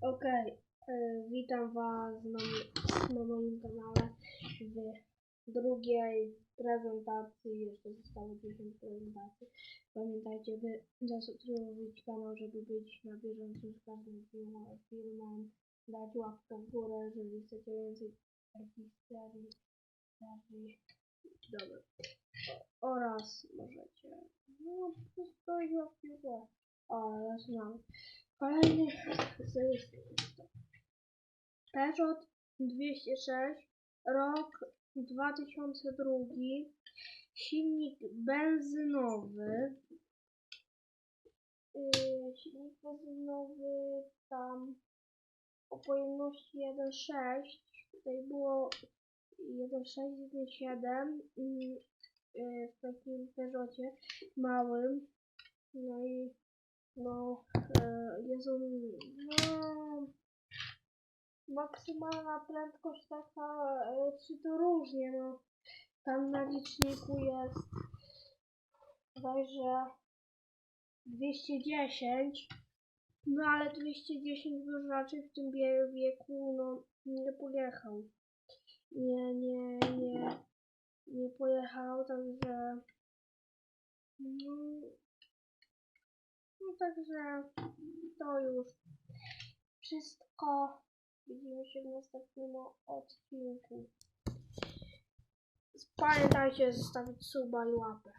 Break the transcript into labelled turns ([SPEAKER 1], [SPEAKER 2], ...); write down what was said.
[SPEAKER 1] Okej, e, witam Was na, na moim kanale w drugiej prezentacji. Jeszcze zostało 10 prezentacji. Pamiętajcie, by zasubskrybować kanał, żeby być na bieżąco z każdym filmem. Dać łapkę w górę, jeżeli chcecie więcej takich serii. Dobra. Oraz możecie. No, po prostu dać łapkę w górę. O, zaczynamy. Kolejny Peugeot 206, rok 2002, silnik benzynowy. Yy, silnik benzynowy tam o pojemności 1.6, tutaj było 1.6, 1.7 yy, yy, w takim Peugeotie małym. No i no, e, on, no, maksymalna prędkość taka, e, czy to różnie, no, tam na liczniku jest bodajże 210, no ale 210 już raczej w tym wie- wieku, no, nie pojechał, nie, nie, nie, nie pojechał, także, no, no także to już wszystko. Widzimy się w następnym odcinku. Pamiętajcie zostawić suba i łapę.